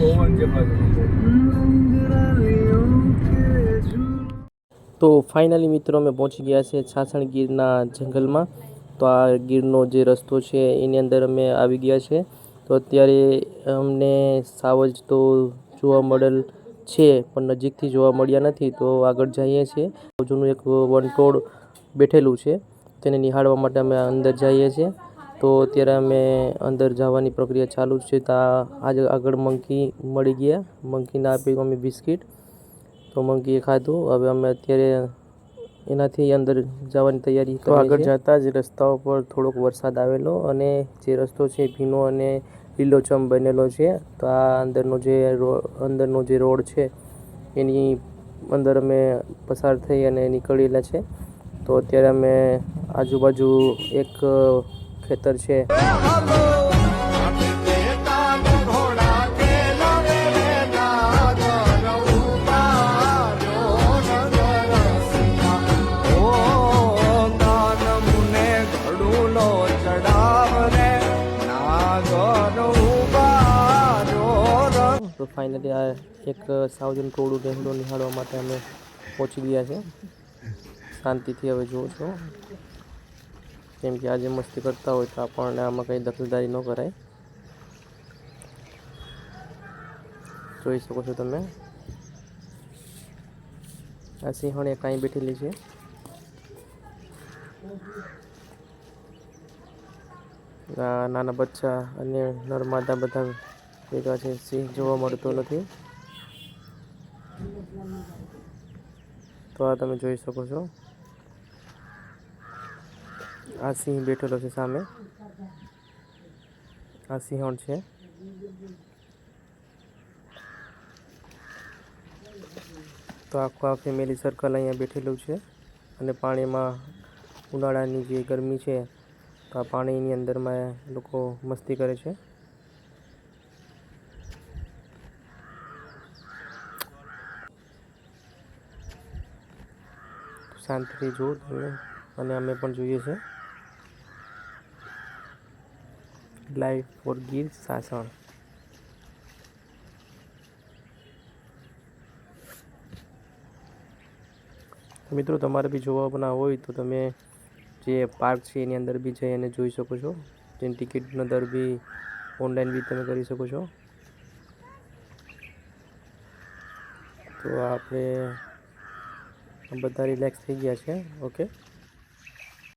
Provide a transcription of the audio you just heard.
वो अंजे बाजू તો ફાઇનલી મિત્રો અમે પહોંચી ગયા છે છાસણ ગીરના જંગલમાં. તો આ ગીરનો જે રસ્તો છે એની અંદર અમે આવી ગયા છે તો અત્યારે અમને સાવજ તો જોવા મળેલ છે, પણ નજીકથી જોવા મળ્યા નથી, તો આગળ જઈએ છીએ. જૂનું એક વનટોળ બેઠેલું છે, તેને નિહાળવા માટે અમે અંદર જઈએ છીએ. તો અત્યારે અમે અંદર જવાની પ્રક્રિયા ચાલુ છે ત્યાં આજ આગળ મંકી મળી ગયા. મંકીને આપી અમે બિસ્કિટ. તો મંકીએ ખાધું. હવે અમે અત્યારે એનાથી અંદર જવાની તૈયારી તો આગળ જતા જ રસ્તા ઉપર થોડોક વરસાદ આવેલો અને જે રસ્તો છે ભીનો અને લીલોછમ બનેલો છે તો આ અંદરનો જે અંદરનો જે રોડ છે એની અંદર અમે પસાર થઈ અને નીકળેલા છે. તો અત્યારે અમે આજુબાજુ એક ખેતર છે. તો ફાઇનલી આ એક સાવજન ટોળું ડેહડો નિહાળવા માટે અમે પહોંચી ગયા છે. શાંતિથી હવે જુઓ છો. કેમ કે આજે મસ્તી કરતા હોય તો આપણને આમાં કંઈ દખલદારી ન કરાય. જોઈ શકો છો તમે. આ સિંહણે કાંઈ બેઠેલી છે. નાના બચ્ચા અને નર્મદા બધા ભેગા છે સિંહ જોવા મળતો નથી. તો આ તમે જોઈ શકો છો. આ સિંહ બેઠેલો છે સામે. આ સિંહણ છે. તો આખું આ ફેમિલી સર્કલ અહીંયા બેઠેલું છે અને પાણીમાં ઉનાળાની જે ગરમી છે, તો આ પાણીની અંદરમાં લોકો મસ્તી કરે છે. શાંતિથી જુઓ તમે. અને અમે પણ જોઈએ છે. લાઈવ ફોર ગીર સાસણ મિત્રો, તમારે બી જોવાના હોય તો તમે જે પાર્ક છે એની અંદર બી જઈ અને જોઈ શકો છો. જેની ટિકિટનો દર બી ઓનલાઈન બી તમે કરી શકો છો. તો આપણે બધા રિલેક્સ થઈ ગયા છે ઓકે